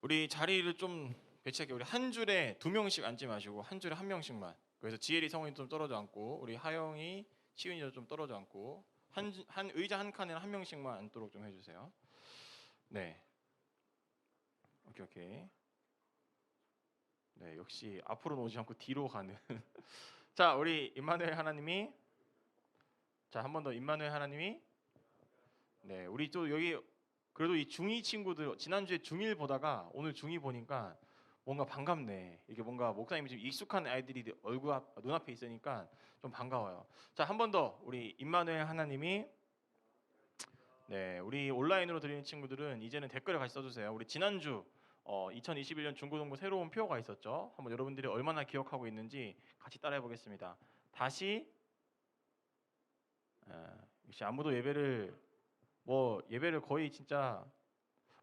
우리 자리를 좀 배치하게 우리 한 줄에 두 명씩 앉지 마시고 한 줄에 한 명씩만. 그래서 지혜리 성훈이 좀 떨어져 앉고 우리 하영이 시윤이도 좀 떨어져 앉고 한, 주- 한 의자 한 칸에 한 명씩만 앉도록 좀 해주세요. 네. 오케이 오케이. 네 역시 앞으로 오지 않고 뒤로 가는. 자 우리 임마누엘 하나님이 자 한 번 더 임마누엘 하나님이 네 우리 또 여기 그래도 이 중2 친구들 지난주에 중1 보다가 오늘 중2 보니까 뭔가 반갑네. 이게 뭔가 목사님이 좀 익숙한 아이들이 얼굴 앞, 눈앞에 있으니까 좀 반가워요. 자, 한 번 더 우리 임마누엘 하나님이 네, 우리 온라인으로 드리는 친구들은 이제는 댓글을 같이 써 주세요. 우리 지난주 어, 2021년 중고등부 새로운 표가 있었죠. 한번 여러분들이 얼마나 기억하고 있는지 같이 따라해 보겠습니다. 다시 에, 역시 아무도 예배를 뭐 예배를 거의 진짜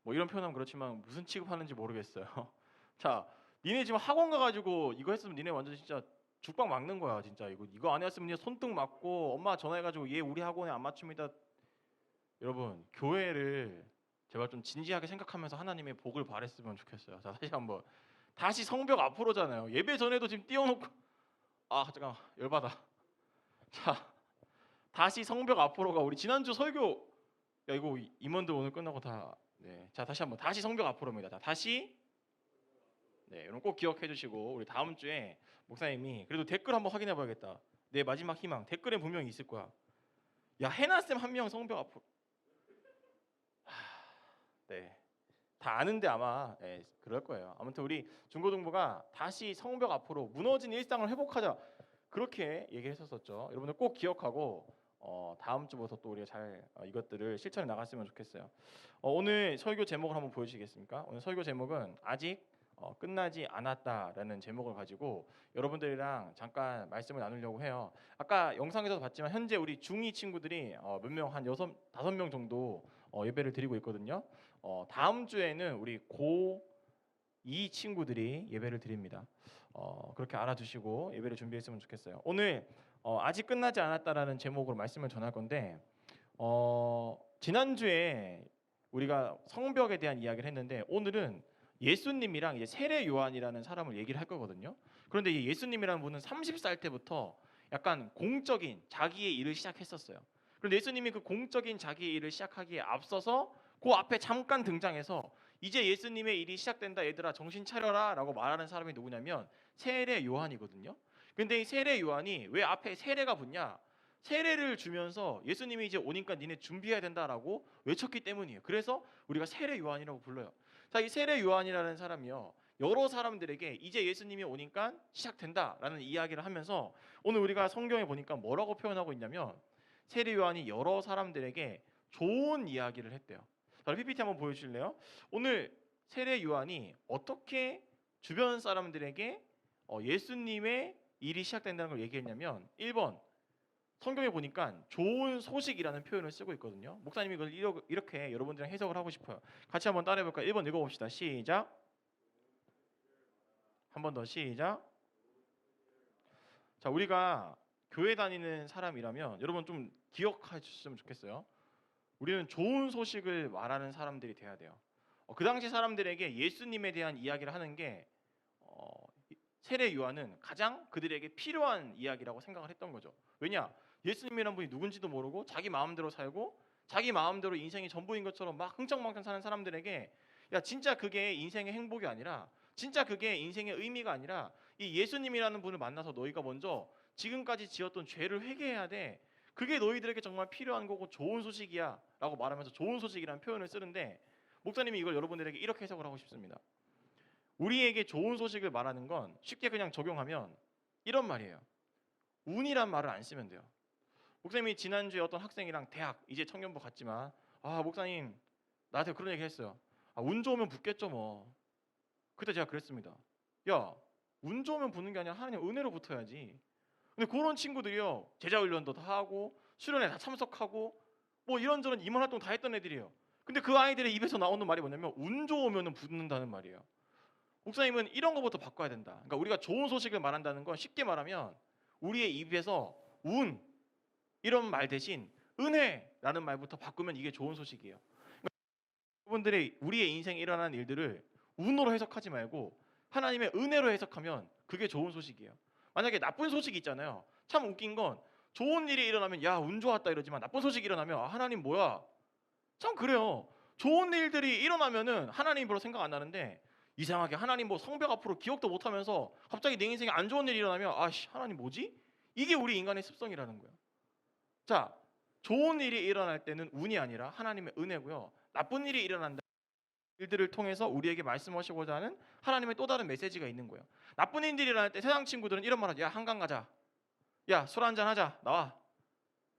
뭐 이런 표현하면 그렇지만 무슨 취급하는지 모르겠어요. 자, 니네 지금 학원 가가지고 이거 했으면 니네 완전 진짜 죽방 막는 거야 진짜 이거 이거 안 했으면 니네 손등 맞고 엄마 전화해가지고 얘 우리 학원에 안 맞춥니다. 여러분 교회를 제발 좀 진지하게 생각하면서 하나님의 복을 바랬으면 좋겠어요. 자 다시 한번 다시 성벽 앞으로잖아요. 예배 전에도 지금 띄워놓고 아 잠깐 만 열받아. 자 다시 성벽 앞으로가 우리 지난주 설교 야 이거 임원들 오늘 끝나고 다 네. 자 다시 한번 다시 성벽 앞으로입니다. 자 다시 네, 여러분 꼭 기억해 주시고 우리 다음 주에 목사님이 그래도 댓글 한번 확인해 봐야겠다. 내 마지막 희망 댓글에 분명히 있을 거야. 야 해나 쌤한 명 성벽 앞으로. 하, 네. 다 아는데 아마 예, 그럴 거예요. 아무튼 우리 중고등부가 다시 성벽 앞으로 무너진 일상을 회복하자 그렇게 얘기했었었죠. 여러분들 꼭 기억하고 어, 다음 주부터 또 우리가 잘 어, 이것들을 실천해 나갔으면 좋겠어요. 어, 오늘 설교 제목을 한번 보여주시겠습니까? 오늘 설교 제목은 아직 어, 끝나지 않았다라는 제목을 가지고 여러분들이랑 잠깐 말씀을 나누려고 해요. 아까 영상에서 봤지만 현재 우리 중2 친구들이 어, 몇명 한 여섯 다섯 명 정도 어, 예배를 드리고 있거든요. 어, 다음 주에는 우리 고2 친구들이 예배를 드립니다. 어, 그렇게 알아두시고 예배를 준비했으면 좋겠어요. 오늘 어, 아직 끝나지 않았다라는 제목으로 말씀을 전할 건데 어, 지난주에 우리가 성벽에 대한 이야기를 했는데 오늘은 예수님이랑 이제 세례 요한이라는 사람을 얘기를 할 거거든요. 그런데 이 예수님이라는 분은 30살 때부터 약간 공적인 자기의 일을 시작했었어요. 그런데 예수님이 그 공적인 자기의 일을 시작하기에 앞서서 그 앞에 잠깐 등장해서 이제 예수님의 일이 시작된다 얘들아 정신 차려라라고 말하는 사람이 누구냐면 세례 요한이거든요. 근데 이 세례 요한이 왜 앞에 세례가 붙냐? 세례를 주면서 예수님이 이제 오니까 니네 준비해야 된다라고 외쳤기 때문이에요. 그래서 우리가 세례 요한이라고 불러요. 자, 이 세례 요한이라는 사람이요. 여러 사람들에게 이제 예수님이 오니까 시작된다라는 이야기를 하면서 오늘 우리가 성경에 보니까 뭐라고 표현하고 있냐면 세례 요한이 여러 사람들에게 좋은 이야기를 했대요. 자, PPT 한번 보여 주실래요? 오늘 세례 요한이 어떻게 주변 사람들에게 어, 예수님의 일이 시작된다는 걸 얘기했냐면 1번 성경에 보니까 좋은 소식이라는 표현을 쓰고 있거든요. 목사님이 이걸 이렇게 여러분들이랑 해석을 하고 싶어요. 같이 한번 따라해 볼까요? 1번 읽어 봅시다. 시작. 한 번 더 시작. 자, 우리가 교회 다니는 사람이라면 여러분 좀 기억해 주셨으면 좋겠어요. 우리는 좋은 소식을 말하는 사람들이 돼야 돼요. 어, 그 당시 사람들에게 예수님에 대한 이야기를 하는 게 어, 세례 요한은 가장 그들에게 필요한 이야기라고 생각을 했던 거죠. 왜냐? 예수님이란 분이 누군지도 모르고 자기 마음대로 살고 자기 마음대로 인생이 전부인 것처럼 막 흥청망청 사는 사람들에게 야 진짜 그게 인생의 행복이 아니라 진짜 그게 인생의 의미가 아니라 이 예수님이라는 분을 만나서 너희가 먼저 지금까지 지었던 죄를 회개해야 돼. 그게 너희들에게 정말 필요한 거고 좋은 소식이야라고 말하면서 좋은 소식이라는 표현을 쓰는데 목사님이 이걸 여러분들에게 이렇게 해석을 하고 싶습니다. 우리에게 좋은 소식을 말하는 건 쉽게 그냥 적용하면 이런 말이에요. 운이란 말을 안 쓰면 돼요. 목사님이 지난주에 어떤 학생이랑 대학 이제 청년부 갔지만 아 목사님 나한테 그런 얘기 했어요. 아, 운 좋으면 붙겠죠 뭐. 그때 제가 그랬습니다. 야, 운 좋으면 붙는 게 아니라 하나님 은혜로 붙어야지. 근데 그런 친구들이요. 제자 훈련도 다 하고 수련회 다 참석하고 뭐 이런저런 임원 활동 다 했던 애들이에요. 근데 그 아이들의 입에서 나오는 말이 뭐냐면 운 좋으면 붙는다는 말이에요. 목사님은 이런 거부터 바꿔야 된다. 그러니까 우리가 좋은 소식을 말한다는 건 쉽게 말하면 우리의 입에서 운 이런 말 대신 은혜라는 말부터 바꾸면 이게 좋은 소식이에요. 그러니까 여러분들의 우리의 인생에 일어나는 일들을 운으로 해석하지 말고 하나님의 은혜로 해석하면 그게 좋은 소식이에요. 만약에 나쁜 소식이 있잖아요. 참 웃긴 건 좋은 일이 일어나면 야 운 좋았다 이러지만 나쁜 소식이 일어나면 아, 하나님 뭐야? 참 그래요. 좋은 일들이 일어나면은 하나님 별로 생각 안 나는데 이상하게 하나님 뭐 성벽 앞으로 기억도 못 하면서 갑자기 내 인생에 안 좋은 일이 일어나면 아씨 하나님 뭐지? 이게 우리 인간의 습성이라는 거예요. 자, 좋은 일이 일어날 때는 운이 아니라 하나님의 은혜고요. 나쁜 일이 일어난다. 일들을 통해서 우리에게 말씀하시고자 하는 하나님의 또 다른 메시지가 있는 거예요. 나쁜 일들이 일어날 때 세상 친구들은 이런 말하죠. 야 한강 가자. 야 술 한잔 하자. 나와.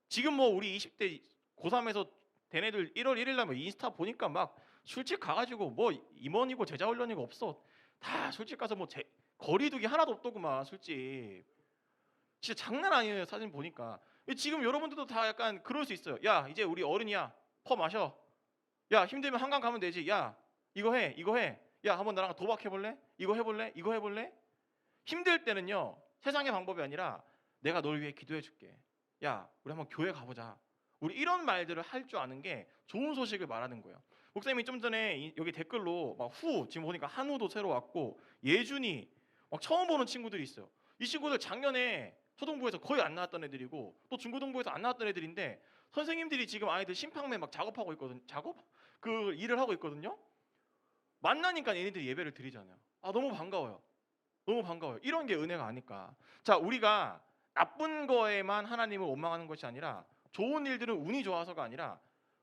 지금 뭐 우리 20대 고3에서 된 애들 1월 1일 날뭐 인스타 보니까 막 술집 가가지고 뭐 임원이고 제자 훈련이고 없어. 다 술집 가서 뭐 제, 거리두기 하나도 없더구만 술집. 진짜 장난 아니에요 사진 보니까. 지금 여러분들도 다 약간 그럴 수 있어요. 야 이제 우리 어른이야. 퍼 마셔. 야 힘들면 한강 가면 되지. 야 이거 해 이거 해. 야 한번 나랑 도박 해 볼래? 이거 해볼래? 이거 해볼래? 힘들 때는요 세상의 방법이 아니라 내가 널 위해 기도해 줄게. 야 우리 한번 교회 가보자. 우리 이런 말들을 할 줄 아는 게 좋은 소식을 말하는 거예요. 목사님이 좀 전에 이- 여기 댓글로 막 후 지금 보니까 한우도 새로 왔고 예준이 막 처음 보는 친구들이 있어요. 이 친구들 작년에 초등부에서 거의 안 나왔던 애들이고 또 중고등부에서 안 나왔던 애들인데 선생님들이 지금 아이들 심판매 막 작업하고 있거든. 작업 그 일을 하고 있거든요. 만나니까 얘네들이 예배를 드리잖아요. 아 너무 반가워요. 너무 반가워요. 이런 게 은혜가 아닐까. 자 우리가 나쁜 거에만 하나님을 원망하는 것이 아니라 좋은 일들은 운이 좋아서가 아니라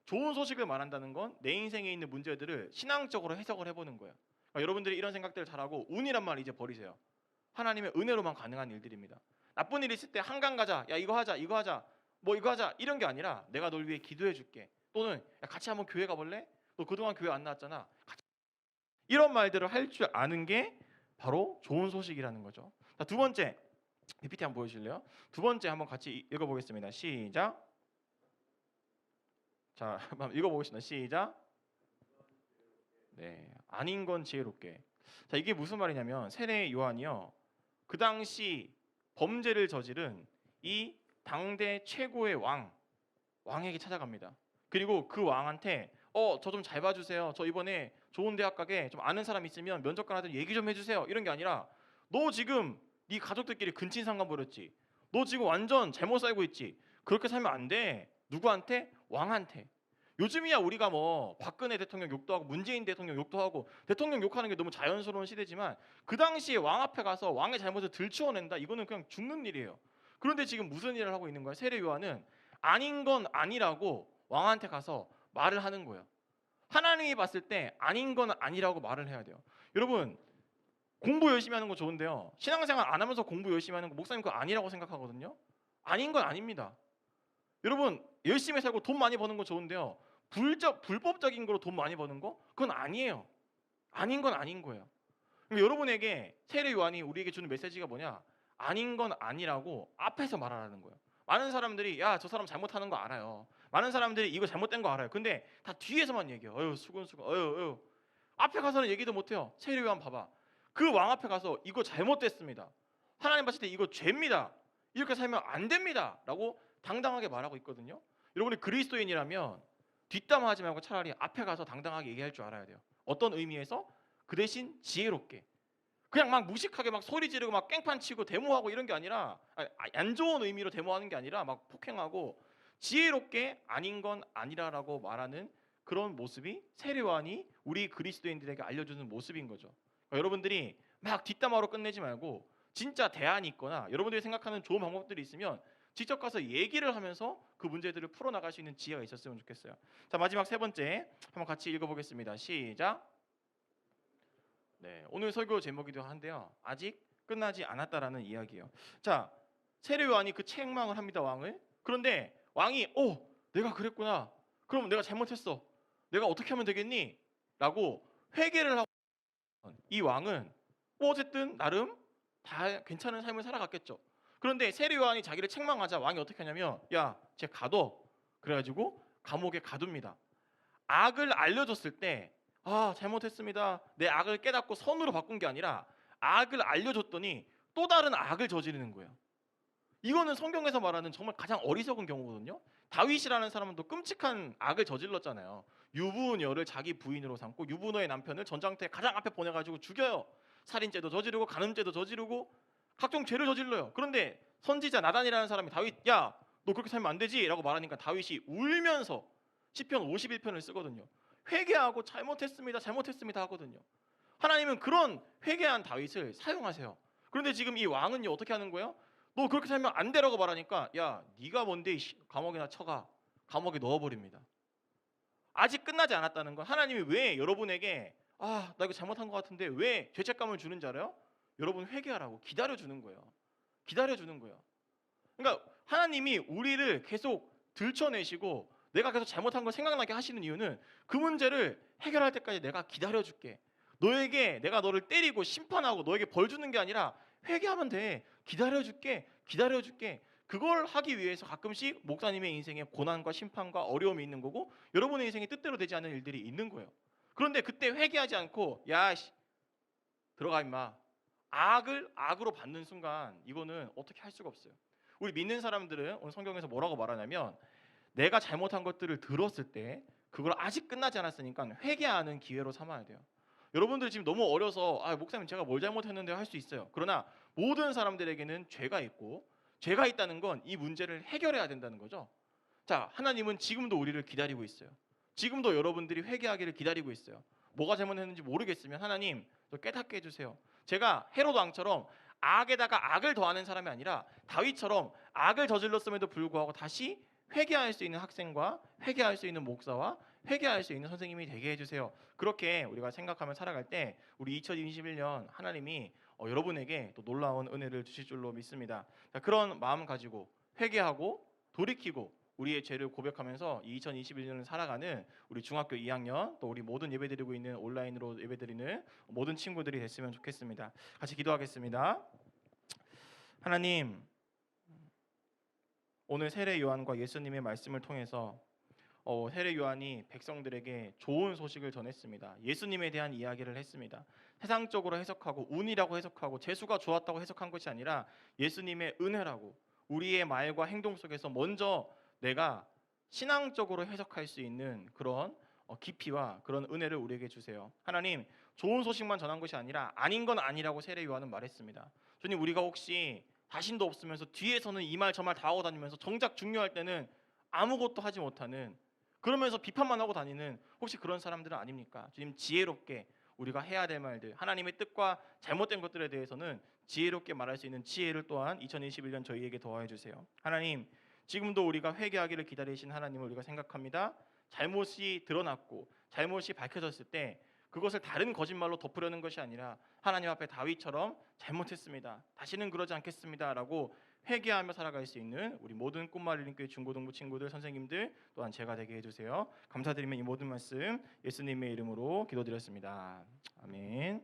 좋은 소식을 말한다는 건 내 인생에 있는 문제들을 신앙적으로 해석을 해보는 거예요. 그러니까 여러분들이 이런 생각들을 잘하고 운이란 말 이제 버리세요. 하나님의 은혜로만 가능한 일들입니다. 나쁜 일 있을 때 한강 가자, 야 이거 하자, 이거 하자, 뭐 이거 하자 이런 게 아니라 내가 널 위해 기도해 줄게. 또는 야, 같이 한번 교회 가볼래? 너 그동안 교회 안 나왔잖아. 이런 말들을 할 줄 아는 게 바로 좋은 소식이라는 거죠. 자, 두 번째 PPT 한번 보여주실래요? 두 번째 한번 같이 읽어보겠습니다. 시작. 자, 한번 읽어보겠습니다. 시작. 네, 아닌 건 지혜롭게. 자, 이게 무슨 말이냐면 세례 요한이요. 그 당시 범죄를 저지른 이 당대 최고의 왕 왕에게 찾아갑니다. 그리고 그 왕한테 어, 저 좀 잘 봐주세요. 저 이번에 좋은 대학 가게 좀 아는 사람 있으면 면접관 한테 얘기 좀 해주세요. 이런 게 아니라 너 지금 네 가족들끼리 근친상간 벌였지. 너 지금 완전 잘못 살고 있지. 그렇게 살면 안 돼. 누구한테? 왕한테. 요즘이야 우리가 뭐 박근혜 대통령 욕도 하고 문재인 대통령 욕도 하고 대통령 욕하는 게 너무 자연스러운 시대지만 그 당시에 왕 앞에 가서 왕의 잘못을 들추어낸다 이거는 그냥 죽는 일이에요. 그런데 지금 무슨 일을 하고 있는 거야? 세례 요한은 아닌 건 아니라고 왕한테 가서 말을 하는 거예요. 하나님이 봤을 때 아닌 건 아니라고 말을 해야 돼요. 여러분 공부 열심히 하는 거 좋은데요. 신앙생활 안 하면서 공부 열심히 하는 거 목사님 그거 아니라고 생각하거든요. 아닌 건 아닙니다. 여러분 열심히 살고 돈 많이 버는 거 좋은데요. 불적 불법적인 거로 돈 많이 버는 거 그건 아니에요. 아닌 건 아닌 거예요. 여러분에게 세례 요한이 우리에게 주는 메시지가 뭐냐? 아닌 건 아니라고 앞에서 말하라는 거예요. 많은 사람들이 야 저 사람 잘못하는 거 알아요. 많은 사람들이 이거 잘못된 거 알아요. 근데 다 뒤에서만 얘기해요. 어휴 수근수근 어휴 어휴 앞에 가서는 얘기도 못해요. 세례 요한 봐봐. 그 왕 앞에 가서 이거 잘못됐습니다. 하나님 봤을 때 이거 죄입니다. 이렇게 살면 안 됩니다.라고 당당하게 말하고 있거든요. 여러분이 그리스도인이라면 뒷담화하지 말고 차라리 앞에 가서 당당하게 얘기할 줄 알아야 돼요. 어떤 의미에서 그 대신 지혜롭게 그냥 막 무식하게 막 소리 지르고 막 깽판 치고 데모하고 이런 게 아니라 아니, 안 좋은 의미로 데모하는 게 아니라 막 폭행하고 지혜롭게 아닌 건 아니라라고 말하는 그런 모습이 세례요한이 우리 그리스도인들에게 알려주는 모습인 거죠. 그러니까 여러분들이 막 뒷담화로 끝내지 말고 진짜 대안이 있거나 여러분들이 생각하는 좋은 방법들이 있으면 직접 가서 얘기를 하면서 그 문제들을 풀어 나갈 수 있는 지혜가 있었으면 좋겠어요. 자 마지막 세 번째 한번 같이 읽어 보겠습니다. 시작. 네 오늘 설교 제목이기도 한데요. 아직 끝나지 않았다라는 이야기예요. 자 세례 요한이 그 책망을 합니다 왕을. 그런데 왕이 오 내가 그랬구나. 그럼 내가 잘못했어. 내가 어떻게 하면 되겠니? 라고 회개를 하고 이 왕은 뭐 어쨌든 나름 다 괜찮은 삶을 살아갔겠죠. 그런데 세례 요한이 자기를 책망하자 왕이 어떻게 하냐면 야, 쟤 가둬. 그래가지고 감옥에 가둡니다. 악을 알려줬을 때 아, 잘못했습니다. 내 악을 깨닫고 선으로 바꾼 게 아니라 악을 알려줬더니 또 다른 악을 저지르는 거예요. 이거는 성경에서 말하는 정말 가장 어리석은 경우거든요. 다윗이라는 사람은 또 끔찍한 악을 저질렀잖아요. 유부녀를 자기 부인으로 삼고 유부녀의 남편을 전장터에 가장 앞에 보내가지고 죽여요. 살인죄도 저지르고 간음죄도 저지르고 각종 죄를 저질러요. 그런데 선지자 나단이라는 사람이 다윗 야 너 그렇게 살면 안 되지라고 말하니까 다윗이 울면서 시편 51편을 쓰거든요. 회개하고 잘못했습니다. 잘못했습니다 하거든요. 하나님은 그런 회개한 다윗을 사용하세요. 그런데 지금 이 왕은요 어떻게 하는 거예요? 너 그렇게 살면 안 되라고 말하니까 야 네가 뭔데 이씨, 감옥에나 쳐가 감옥에 넣어버립니다. 아직 끝나지 않았다는 건 하나님이 왜 여러분에게 아 나 이거 잘못한 것 같은데 왜 죄책감을 주는 줄 알아요? 여러분 회개하라고 기다려 주는 거예요. 기다려 주는 거예요. 그러니까 하나님이 우리를 계속 들춰내시고 내가 계속 잘못한 걸 생각나게 하시는 이유는 그 문제를 해결할 때까지 내가 기다려 줄게. 너에게 내가 너를 때리고 심판하고 너에게 벌 주는 게 아니라 회개하면 돼. 기다려 줄게. 기다려 줄게. 그걸 하기 위해서 가끔씩 목사님의 인생에 고난과 심판과 어려움이 있는 거고 여러분의 인생에 뜻대로 되지 않는 일들이 있는 거예요. 그런데 그때 회개하지 않고 야 씨, 들어가 임마. 악을 악으로 받는 순간 이거는 어떻게 할 수가 없어요. 우리 믿는 사람들은 오늘 성경에서 뭐라고 말하냐면 내가 잘못한 것들을 들었을 때 그걸 아직 끝나지 않았으니까 회개하는 기회로 삼아야 돼요. 여러분들 지금 너무 어려서 아 목사님 제가 뭘 잘못했는데 할 수 있어요. 그러나 모든 사람들에게는 죄가 있고 죄가 있다는 건 이 문제를 해결해야 된다는 거죠. 자 하나님은 지금도 우리를 기다리고 있어요. 지금도 여러분들이 회개하기를 기다리고 있어요. 뭐가 잘못했는지 모르겠으면 하나님 저 깨닫게 해주세요. 제가 헤로드 왕처럼 악에다가 악을 더하는 사람이 아니라 다윗처럼 악을 저질렀음에도 불구하고 다시 회개할 수 있는 학생과 회개할 수 있는 목사와 회개할 수 있는 선생님이 되게 해주세요. 그렇게 우리가 생각하며 살아갈 때 우리 2021년 하나님이 어, 여러분에게 또 놀라운 은혜를 주실 줄로 믿습니다. 자, 그런 마음 가지고 회개하고 돌이키고 우리의 죄를 고백하면서 이 2021년을 살아가는 우리 중학교 2학년 또 우리 모든 예배드리고 있는 온라인으로 예배드리는 모든 친구들이 됐으면 좋겠습니다. 같이 기도하겠습니다. 하나님 오늘 세례 요한과 예수님의 말씀을 통해서 어, 세례 요한이 백성들에게 좋은 소식을 전했습니다. 예수님에 대한 이야기를 했습니다. 세상적으로 해석하고 운이라고 해석하고 재수가 좋았다고 해석한 것이 아니라 예수님의 은혜라고 우리의 말과 행동 속에서 먼저 내가 신앙적으로 해석할 수 있는 그런 어, 깊이와 그런 은혜를 우리에게 주세요. 하나님 좋은 소식만 전한 것이 아니라 아닌 건 아니라고 세례 요한은 말했습니다. 주님 우리가 혹시 자신도 없으면서 뒤에서는 이 말 저 말 다 하고 다니면서 정작 중요할 때는 아무것도 하지 못하는 그러면서 비판만 하고 다니는 혹시 그런 사람들은 아닙니까? 주님 지혜롭게 우리가 해야 될 말들 하나님의 뜻과 잘못된 것들에 대해서는 지혜롭게 말할 수 있는 지혜를 또한 2021년 저희에게 더하여 주세요. 하나님 지금도 우리가 회개하기를 기다리신 하나님을 우리가 생각합니다. 잘못이 드러났고 잘못이 밝혀졌을 때 그것을 다른 거짓말로 덮으려는 것이 아니라 하나님 앞에 다윗처럼 잘못했습니다. 다시는 그러지 않겠습니다라고 회개하며 살아갈 수 있는 우리 모든 꿈마리린교회 중고등부 친구들 선생님들 또한 제가 되게 해주세요. 감사드리며 이 모든 말씀 예수님의 이름으로 기도드렸습니다. 아멘.